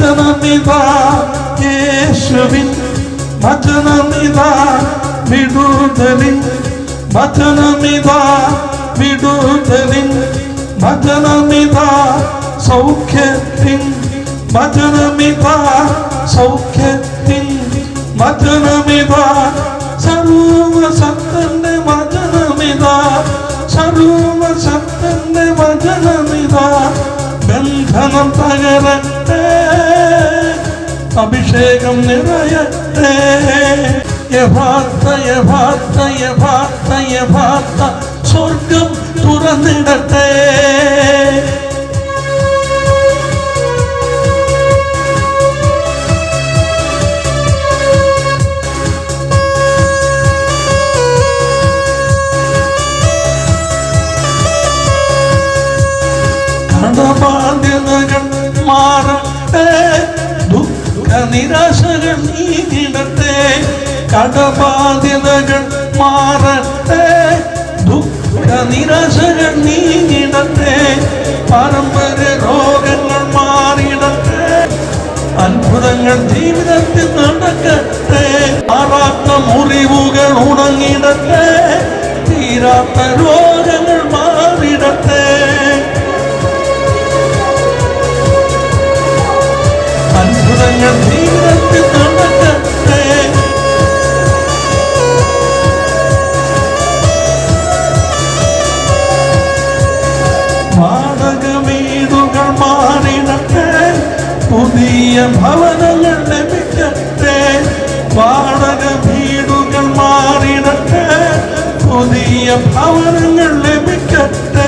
വചനമിതാ യേശുവിൻ വചനമിതാ വിടുതലിൻ വചനമിതാ വിടുതലിൻ വചനമിതാ സൗഖ്യത്തിൻ വചനമിതാ സൗഖ്യത്തിൻ വചനമിതാ സർവസത്തന്റെ വചനമിതാ സർവസത്തന്റെ വചനമിതാ ബന്ധനം തകരട്ടെ. അഭിഷേകം നിറയട്ടെ. യഥാർത്ഥ യഥാർത്ഥ യഥാർത്ഥ യഥാർത്ഥ സ്വർഗം തുറന്നിടട്ടെ. കടബാധ്യതകൾ മാറട്ടെ. ദുഃഖ നിരാശകൾ നീങ്ങിടട്ടെ. പാരമ്പര്യ രോഗങ്ങൾ മാറിയിടട്ടെ. അത്ഭുതങ്ങൾ ജീവിതത്തിൽ നടക്കട്ടെ. മാറാത്ത മുറിവുകൾ ഉണങ്ങിടട്ടെ തീരാത്ത രോഗങ്ങൾ പുതിയ ഭവനങ്ങൾ ലഭിക്കട്ടെ.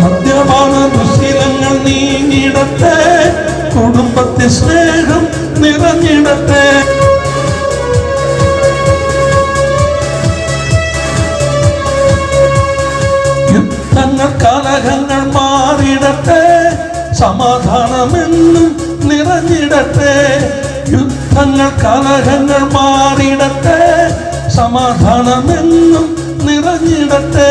മദ്യപാന ദുശീലങ്ങൾ നീങ്ങിടട്ടെ. കുടുംബത്തെ സ്നേഹം സമാധാനമെന്നും നിറഞ്ഞിടട്ടെ. യുദ്ധങ്ങൾ കലഹങ്ങൾ മാറിടട്ടെ സമാധാനമെന്നും നിറഞ്ഞിടട്ടെ.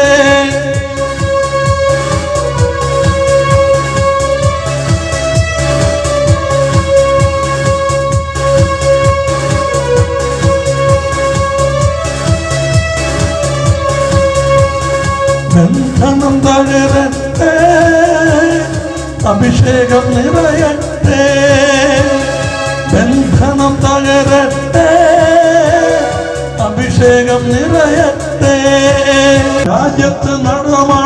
ബന്ധനം തകരട്ടെ. അഭിഷേകം നിറയട്ടെ ബന്ധനം തകരട്ടെ. അഭിഷേകം നിറയട്ടെ. രാജ്യത്ത് നടമാടും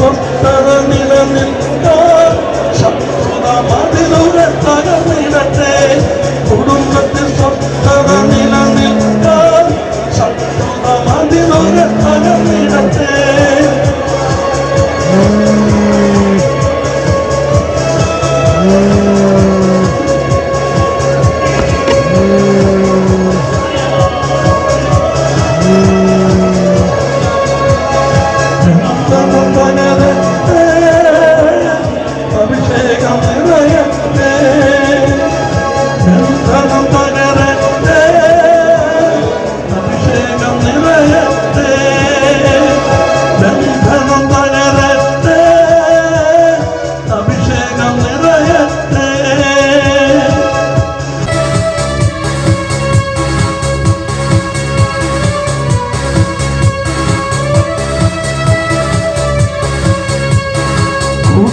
i Sultanım, Milanım,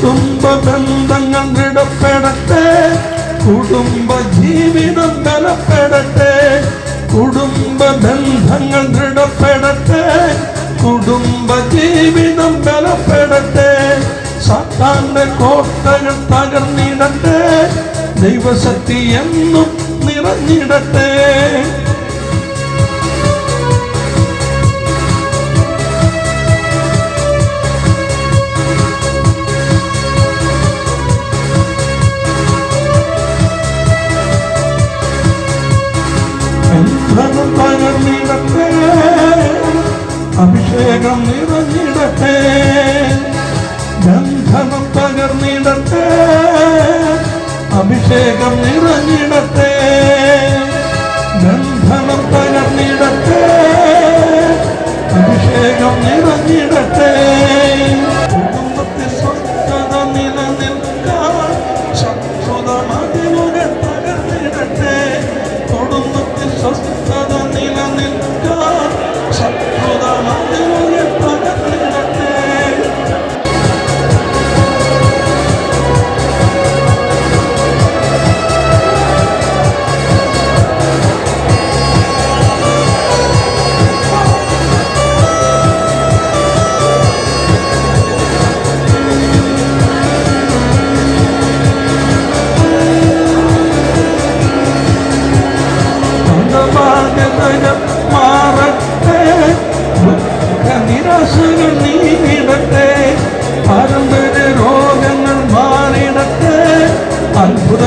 കുടുംബ ബന്ധങ്ങൾ ദൃഢപ്പെടട്ടെ കുടുംബ ജീവിതം ബലപ്പെടട്ടെ കുടുംബ ബന്ധങ്ങൾ ദൃഢപ്പെടട്ടെ കുടുംബ ജീവിതം ബലപ്പെടട്ടെ സാത്താന്റെ കോട്ടകൾ തകർന്നിടട്ടെ ദൈവശക്തി എന്നും നിറഞ്ഞിടട്ടെ. അഭിഷേകം നിറഞ്ഞിടട്ടെ. ബന്ധനം തകർന്നിടട്ടെ അഭിഷേകം നിറഞ്ഞിടട്ടെ. ബന്ധനം തകർന്നിടട്ടെ അഭിഷേകം നിറഞ്ഞിടട്ടെ.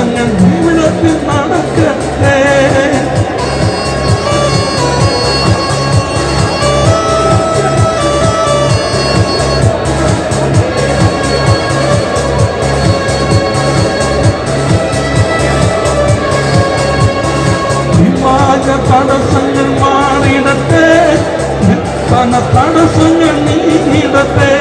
അത്ഭുതങ്ങൾ ജീവിതത്തിൽ നടക്കട്ടെ വിവാഹ തടസ്സങ്ങൾ മാറിടട്ടെ വിൽപ്പന തടസ്സങ്ങൾ നീങ്ങിടട്ടെ